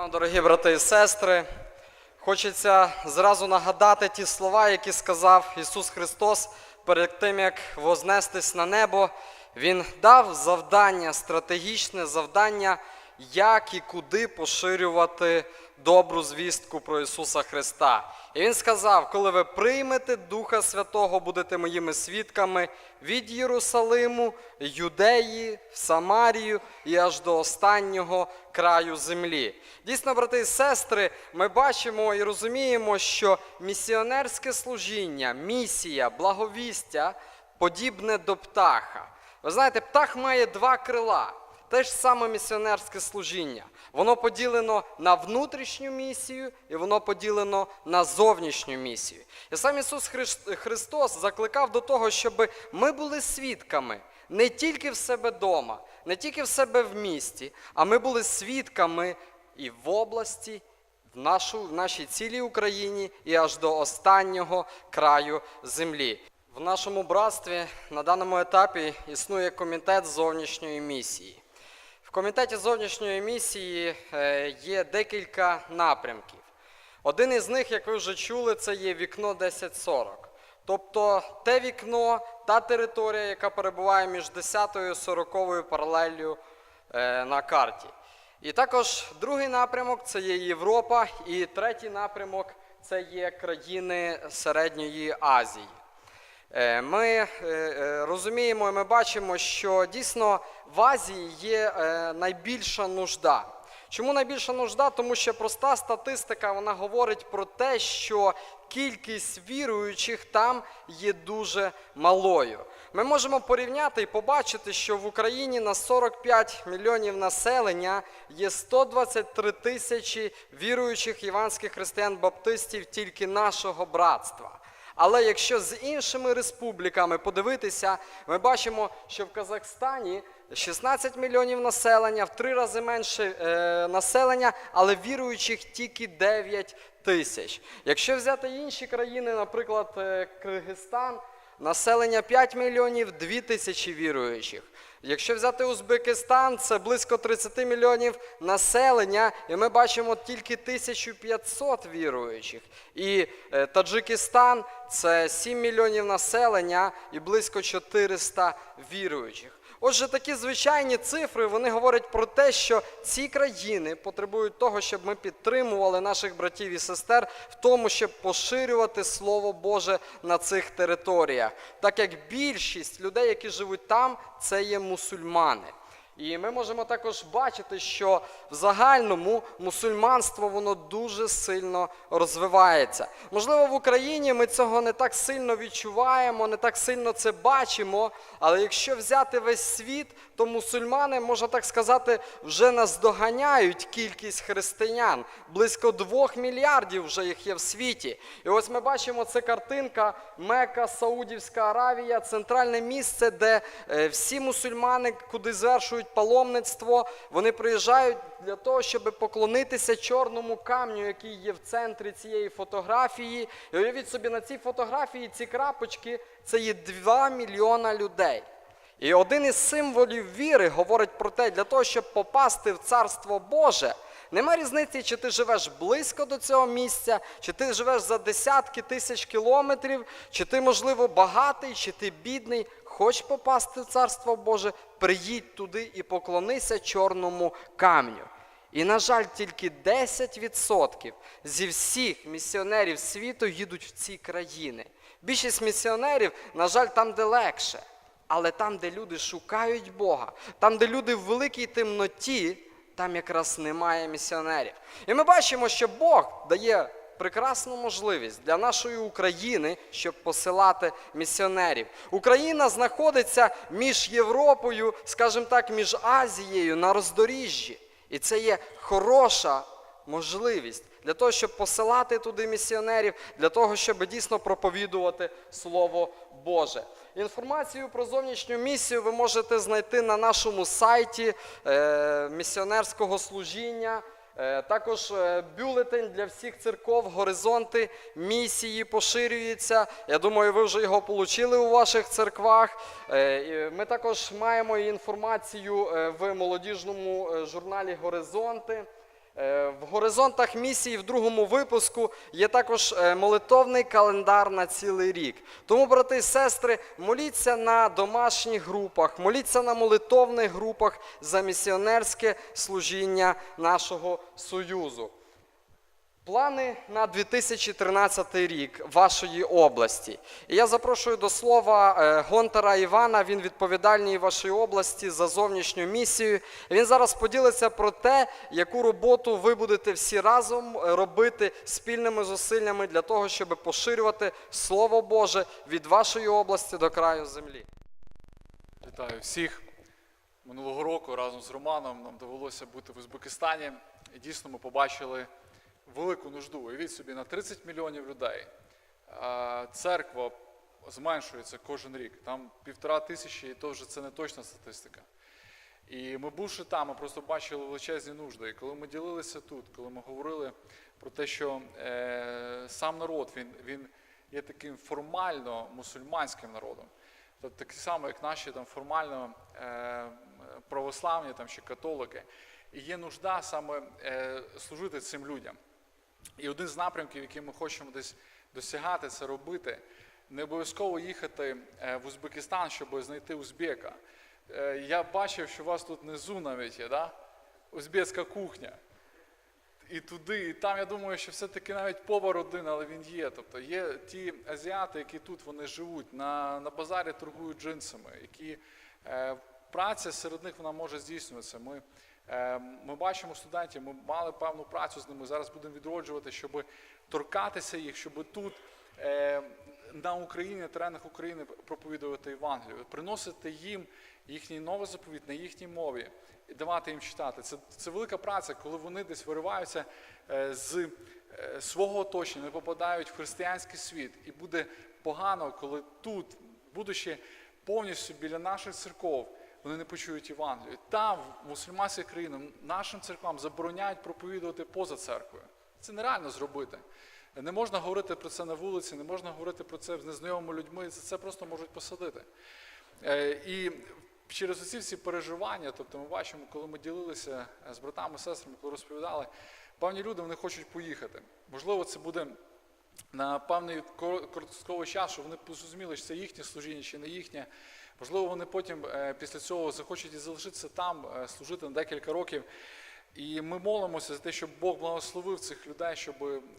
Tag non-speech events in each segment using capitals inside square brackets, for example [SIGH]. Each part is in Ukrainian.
вам, дорогі брати і сестри. Хочеться зразу нагадати ті слова, які сказав Ісус Христос перед тим, як вознестись на небо. Він дав завдання, стратегічне завдання, як і куди поширювати добру звістку про Ісуса Христа. І Він сказав: коли ви приймете Духа Святого, будете моїми свідками від Єрусалиму, Юдеї, Самарію і аж до останнього краю землі. Дійсно, брати і сестри, ми бачимо і розуміємо, що місіонерське служіння, місія, благовістя подібне до птаха. Ви знаєте, птах має два крила. Те ж саме місіонерське служіння. Воно поділено на внутрішню місію і воно поділено на зовнішню місію. І сам Ісус Христос закликав до того, щоб ми були свідками не тільки в себе вдома, не тільки в себе в місті, а ми були свідками і в області, в, нашу, в нашій цілій Україні і аж до останнього краю землі. В нашому братстві на даному етапі існує комітет зовнішньої місії. В комітеті зовнішньої місії е, є декілька напрямків. Один із них, як ви вже чули, це є вікно 1040. Тобто те вікно, та територія, яка перебуває між 10 і 40 паралеллю е, на карті. І також другий напрямок це є Європа, і третій напрямок це є країни Середньої Азії. Е, Ми е, е, розуміємо і ми бачимо, що дійсно в Азії є найбільша нужда. Чому найбільша нужда? Тому що проста статистика вона говорить про те, що кількість віруючих там є дуже малою. Ми можемо порівняти і побачити, що в Україні на 45 мільйонів населення є 123 тисячі віруючих іванських християн-баптистів тільки нашого братства. Але якщо з іншими республіками подивитися, ми бачимо, що в Казахстані 16 мільйонів населення, в три рази менше е, населення, але віруючих тільки 9 тисяч. Якщо взяти інші країни, наприклад, е, Киргизстан, населення 5 мільйонів, 2 тисячі віруючих. Якщо взяти Узбекистан, це близько 30 мільйонів населення, і ми бачимо тільки 1500 віруючих. І е, Таджикистан це 7 мільйонів населення і близько 400 віруючих. Отже, такі звичайні цифри вони говорять про те, що ці країни потребують того, щоб ми підтримували наших братів і сестер в тому, щоб поширювати Слово Боже на цих територіях, так як більшість людей, які живуть там, це є мусульмани. І ми можемо також бачити, що в загальному мусульманство воно дуже сильно розвивається. Можливо, в Україні ми цього не так сильно відчуваємо, не так сильно це бачимо. Але якщо взяти весь світ, то мусульмани, можна так сказати, вже наздоганяють кількість християн. Близько двох мільярдів вже їх є в світі. І ось ми бачимо це картинка Мека, Саудівська Аравія, центральне місце, де е, всі мусульмани, куди звершують паломництво, вони приїжджають для того, щоб поклонитися чорному камню, який є в центрі цієї фотографії. І уявіть собі, на цій фотографії ці крапочки це є 2 мільйона людей. І один із символів віри говорить про те, для того, щоб попасти в Царство Боже, нема різниці, чи ти живеш близько до цього місця, чи ти живеш за десятки тисяч кілометрів, чи ти, можливо, багатий, чи ти бідний. Хочеш попасти в Царство Боже, приїдь туди і поклонися чорному камню. І, на жаль, тільки 10% зі всіх місіонерів світу їдуть в ці країни. Більшість місіонерів, на жаль, там, де легше. Але там, де люди шукають Бога, там, де люди в великій темноті, там якраз немає місіонерів. І ми бачимо, що Бог дає прекрасну можливість для нашої України, щоб посилати місіонерів. Україна знаходиться між Європою, скажімо так, між Азією на роздоріжжі. І це є хороша можливість для того, щоб посилати туди місіонерів, для того, щоб дійсно проповідувати Слово Боже. Інформацію про зовнішню місію ви можете знайти на нашому сайті е, місіонерського служіння. Е, Також е, бюлетень для всіх церков, горизонти місії поширюється. Я думаю, ви вже його отримали у ваших церквах. Е, Ми також маємо інформацію в молодіжному журналі Горизонти. Е, В горизонтах місії в другому випуску є також е, молитовний календар на цілий рік. Тому, брати і сестри, моліться на домашніх групах, моліться на молитовних групах за місіонерське служіння нашого союзу. Плани на 2013 рік вашої області. І я запрошую до слова е, Гонтара Івана. Він відповідальний вашій області за зовнішню місію. Він зараз поділиться про те, яку роботу ви будете всі разом е, робити спільними зусиллями для того, щоб поширювати Слово Боже від вашої області до краю землі. Вітаю всіх. Минулого року разом з Романом нам довелося бути в Узбекистані. І дійсно ми побачили велику нужду. Уявіть собі, на 30 мільйонів людей. Церква зменшується кожен рік. Там півтора тисячі, і то вже це не точна статистика. І ми бувши там, ми просто бачили величезні нужди. І коли ми ділилися тут, коли ми говорили про те, що е, сам народ він, він є таким формально мусульманським народом, тобто такий самий, як наші там формально е, православні там, чи католики, і є нужда саме е, служити цим людям. І один з напрямків, який ми хочемо десь досягати, це робити. Не обов'язково їхати е, в Узбекистан, щоб знайти узбека. Е, Я бачив, що у вас тут внизу навіть є, да? узбецька кухня. І туди, і там, я думаю, що все-таки навіть повар один, але він є. Тобто є ті азіати, які тут вони живуть, на, на базарі торгують джинсами, які е, праця серед них вона може здійснюватися. Ми, ми бачимо студентів, ми мали певну працю з ними. Зараз будемо відроджувати, щоб торкатися їх, щоб тут е, на Україні, на теренах України проповідувати Євангелію, приносити їм їхній новий заповіт на їхній мові і давати їм читати. Це, це велика праця, коли вони десь вириваються е, з е, свого оточення, не попадають в християнський світ. І буде погано, коли тут, будучи повністю біля наших церков, вони не почують Євангелію. Там, в мусульманських країнах, нашим церквам забороняють проповідувати поза церквою. Це нереально зробити. Не можна говорити про це на вулиці, не можна говорити про це з незнайомими людьми, за це просто можуть посадити. Е, І через оці всі переживання, тобто ми бачимо, коли ми ділилися з братами, сестрами, коли розповідали, певні люди вони хочуть поїхати. Можливо, це буде на певний кор- короткостроковий час, щоб вони зрозуміли, чи це їхнє служіння, чи не їхнє. Можливо, вони потім е, після цього захочуть і залишитися там, е, служити на декілька років. І ми молимося за те, щоб Бог благословив цих людей, щоб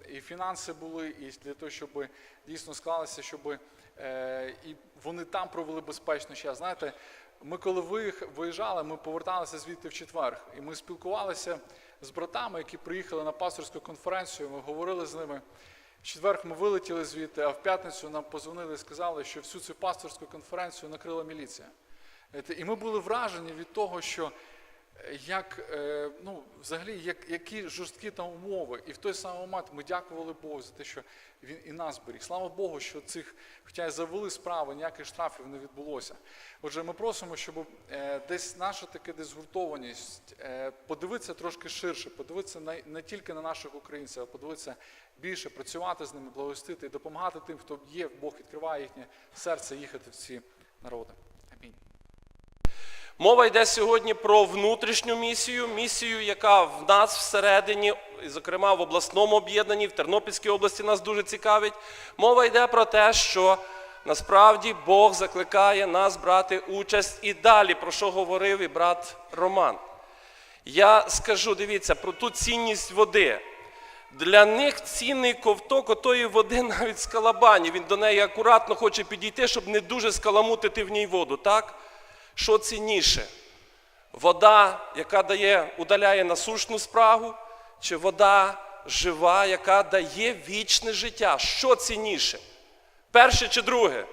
і фінанси були, і для того, щоб дійсно склалося, щоб е, і вони там провели безпечний час. Знаєте, ми коли виїжджали, ми поверталися звідти в четвер, і ми спілкувалися з братами, які приїхали на пасторську конференцію. Ми говорили з ними. В четвер ми вилетіли звідти, а в п'ятницю нам позвонили і сказали, що всю цю пасторську конференцію накрила міліція. І ми були вражені від того, що е, як, е, ну, взагалі, як, які жорсткі там умови. І в той самий момент ми дякували Богу за те, що він і нас беріг. Слава Богу, що цих, хоча й завели справи, ніяких штрафів не відбулося. Отже, ми просимо, щоб е, десь наша таке десь згуртованість, подивитися трошки ширше, подивитися не тільки на наших українців, а подивитися більше, працювати з ними, благостити і допомагати тим, хто є, Бог відкриває їхнє серце їхати в ці народи. Амінь. Мова йде сьогодні про внутрішню місію, місію, яка в нас всередині, зокрема в обласному об'єднанні, в Тернопільській області нас дуже цікавить. Мова йде про те, що насправді Бог закликає нас брати участь і далі, про що говорив і брат Роман. Я скажу, дивіться, про ту цінність води. Для них цінний ковток отої води [LAUGHS] навіть з калабані. Він до неї акуратно хоче підійти, щоб не дуже скаламутити в ній воду. Так? Що цінніше? Вода, яка дає, удаляє насущну спрагу, чи вода жива, яка дає вічне життя? Що цінніше? Перше чи друге?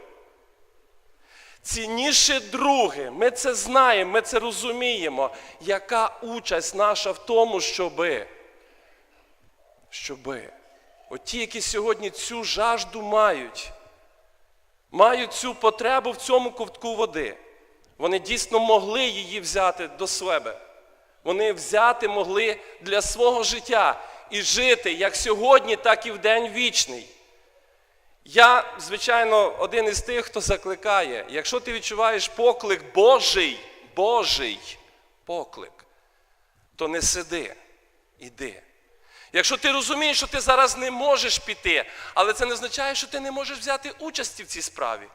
Цінніше друге. Ми це знаємо, ми це розуміємо. Яка участь наша в тому, щоби, щоби оті, які сьогодні цю жажду мають, мають цю потребу в цьому ковтку води. Вони дійсно могли її взяти до себе. Вони взяти могли для свого життя і жити як сьогодні, так і в день вічний. Я, звичайно, один із тих, хто закликає, якщо ти відчуваєш поклик Божий, Божий поклик, то не сиди, іди. Якщо ти розумієш, що ти зараз не можеш піти, але це не означає, що ти не можеш взяти участі в цій справі.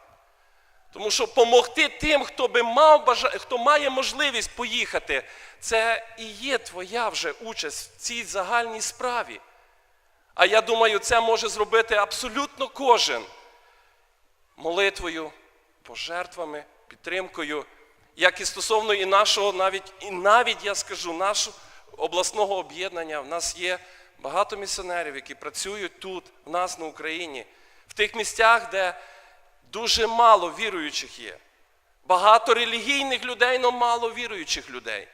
Тому що допомогти тим, хто би мав бажа... хто має можливість поїхати, це і є твоя вже участь в цій загальній справі. А я думаю, це може зробити абсолютно кожен молитвою, пожертвами, підтримкою, як і стосовно і нашого, навіть, і навіть я скажу, нашого обласного об'єднання. В нас є багато місіонерів, які працюють тут, в нас на Україні, в тих місцях, де дуже мало віруючих є. Багато релігійних людей, але мало віруючих людей.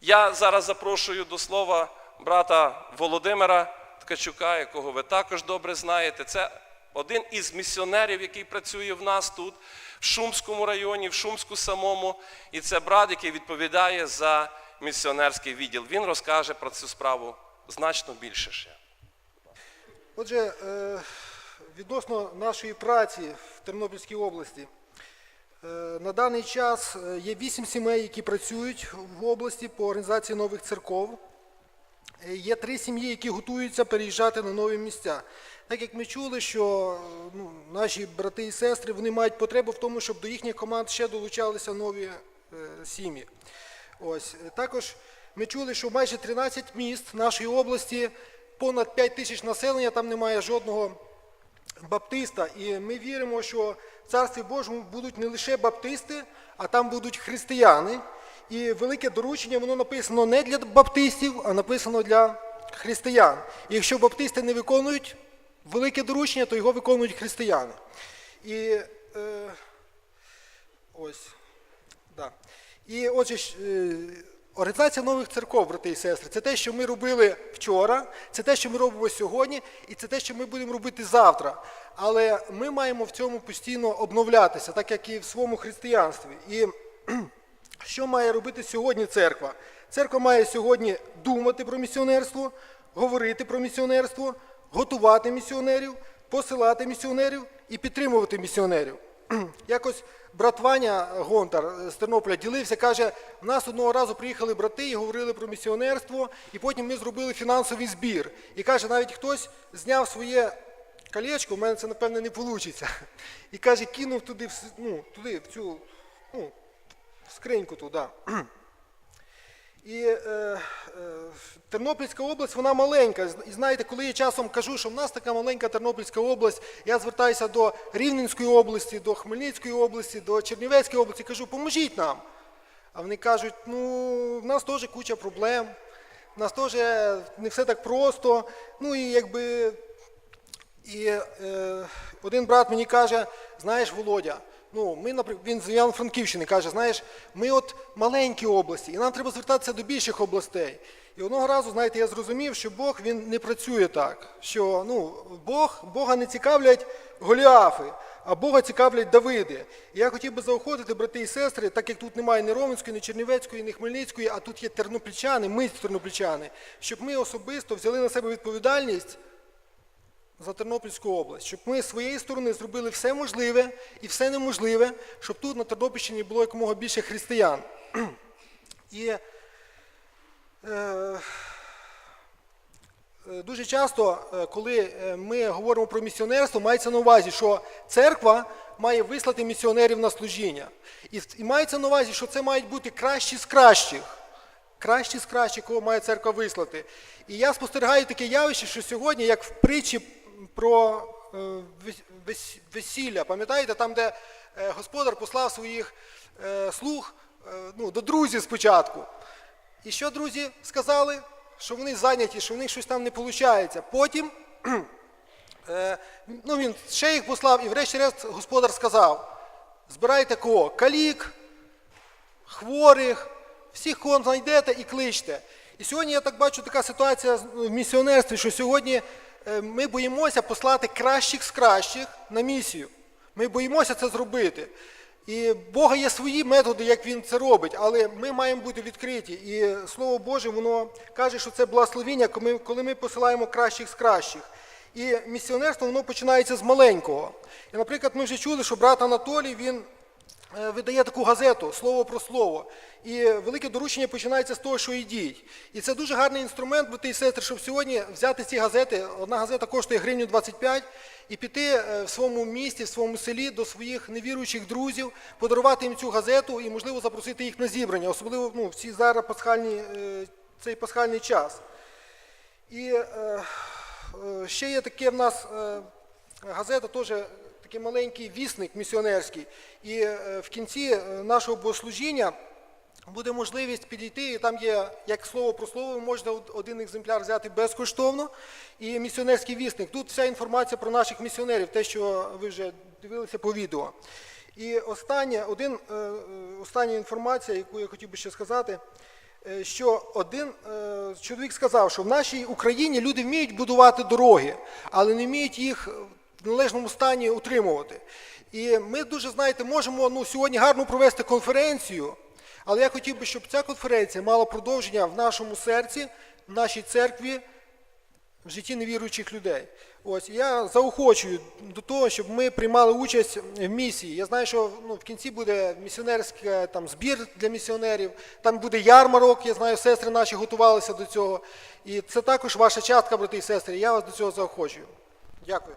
Я зараз запрошую до слова брата Володимира Ткачука, якого ви також добре знаєте. Це один із місіонерів, який працює в нас тут, в Шумському районі, в Шумську самому. І це брат, який відповідає за місіонерський відділ. Він розкаже про цю справу значно більше ще. Отже, е, відносно нашої праці в Тернопільській області, е, на даний час е, є вісім сімей, які працюють в області по організації нових церков. Є три сім'ї, які готуються переїжджати на нові місця. Так як ми чули, що ну, наші брати і сестри вони мають потребу в тому, щоб до їхніх команд ще долучалися нові е, сім'ї. Ось також ми чули, що майже 13 міст нашої області, понад 5 тисяч населення, там немає жодного баптиста. І ми віримо, що в Царстві Божому будуть не лише баптисти, а там будуть християни. І велике доручення воно написано не для баптистів, а написано для християн. І якщо баптисти не виконують велике доручення, то його виконують християни. І е, ось. Да. І отже, е, організація нових церков, брати і сестри, це те, що ми робили вчора, це те, що ми робимо сьогодні, і це те, що ми будемо робити завтра. Але ми маємо в цьому постійно обновлятися, так як і в своєму християнстві. І [CLEARS THROAT] що має робити сьогодні церква? Церква має сьогодні думати про місіонерство, говорити про місіонерство, готувати місіонерів, посилати місіонерів і підтримувати місіонерів. [CLEARS THROAT] Якось брат Ваня Гонтар з Тернополя ділився, каже, в нас одного разу приїхали брати і говорили про місіонерство, і потім ми зробили фінансовий збір. І каже, навіть хтось зняв своє колечко, у мене це напевне не вийде. І каже, кинув туди, ну, туди, в цю, ну, в скриньку туди. І е, е, Тернопільська область, вона маленька. І знаєте, коли я часом кажу, що в нас така маленька Тернопільська область, я звертаюся до Рівненської області, до Хмельницької області, до Чернівецької області, кажу, поможіть нам. А вони кажуть, ну, в нас теж куча проблем, в нас теж не все так просто. Ну і якби і е, один брат мені каже, знаєш, Володя, ну, ми, наприклад, він з Івано-Франківщини каже, знаєш, ми от маленькі області, і нам треба звертатися до більших областей. І одного разу, знаєте, я зрозумів, що Бог він не працює так, що ну, Бог, Бога не цікавлять Голіафи, а Бога цікавлять Давиди. І я хотів би заохотити, брати і сестри, так як тут немає ні Ровенської, ні Чернівецької, ні Хмельницької, а тут є тернопільчани, ми тернопільчани, щоб ми особисто взяли на себе відповідальність за Тернопільську область, щоб ми з своєї сторони зробили все можливе і все неможливе, щоб тут на Тернопільщині було якомога більше християн. [CLEARS THROAT] І е, е, дуже часто, е, коли ми говоримо про місіонерство, мається на увазі, що церква має вислати місіонерів на служіння. І, і мається на увазі, що це мають бути кращі з кращих. Кращі з кращих, кого має церква вислати. І я спостерігаю таке явище, що сьогодні, як в притчі про е, вес- вес- весілля, пам'ятаєте, там, де е, господар послав своїх е, слуг ну, до друзів спочатку. І що друзі сказали? Що вони зайняті, що в них щось там не виходить. Потім [CLEARS THROAT] ну, він ще їх послав, і врешті-решт господар сказав: збирайте кого? Калік, хворих, всіх кого знайдете і кличте. І сьогодні я так бачу така ситуація з- в місіонерстві, що сьогодні ми боїмося послати кращих з кращих на місію. Ми боїмося це зробити. І Бога є свої методи, як він це робить, але ми маємо бути відкриті. І Слово Боже, воно каже, що це благословіння, коли ми- посилаємо кращих з кращих. І місіонерство воно починається з маленького. І, наприклад, ми вже чули, що брат Анатолій він е, видає таку газету слово про слово. І велике доручення починається з того, що йдіть. І це дуже гарний інструмент, брати і сестри, щоб сьогодні взяти ці газети. Одна газета коштує гривню 25 і піти е, в своєму місті, в своєму селі до своїх невіруючих друзів, подарувати їм цю газету і, можливо, запросити їх на зібрання, особливо ну, в ці зараз пасхальні, е, цей пасхальний час. І е, е, ще є таке в нас е, газета, теж такий маленький вісник місіонерський. І е, в кінці е, нашого богослужіння буде можливість підійти, і там є як слово про слово, од- один екземпляр взяти безкоштовно. І місіонерський вісник. Тут вся інформація про наших місіонерів, те, що ви вже дивилися по відео. І останнє, один, е, остання інформація, яку я хотів би ще сказати, що один чоловік сказав, що в нашій Україні люди вміють будувати дороги, але не вміють їх в належному стані утримувати. І ми дуже, знаєте, можемо ну, сьогодні гарно провести конференцію, але я хотів би, щоб ця конференція мала продовження в нашому серці, в нашій церкві, в житті невіруючих людей. Ось я заохочую до того, щоб ми приймали участь в місії. Я знаю, що ну, в кінці буде місіонерський там збір для місіонерів, там буде ярмарок. Я знаю, сестри наші готувалися до цього. І це також ваша частка, брати і сестри. Я вас до цього заохочую. Дякую.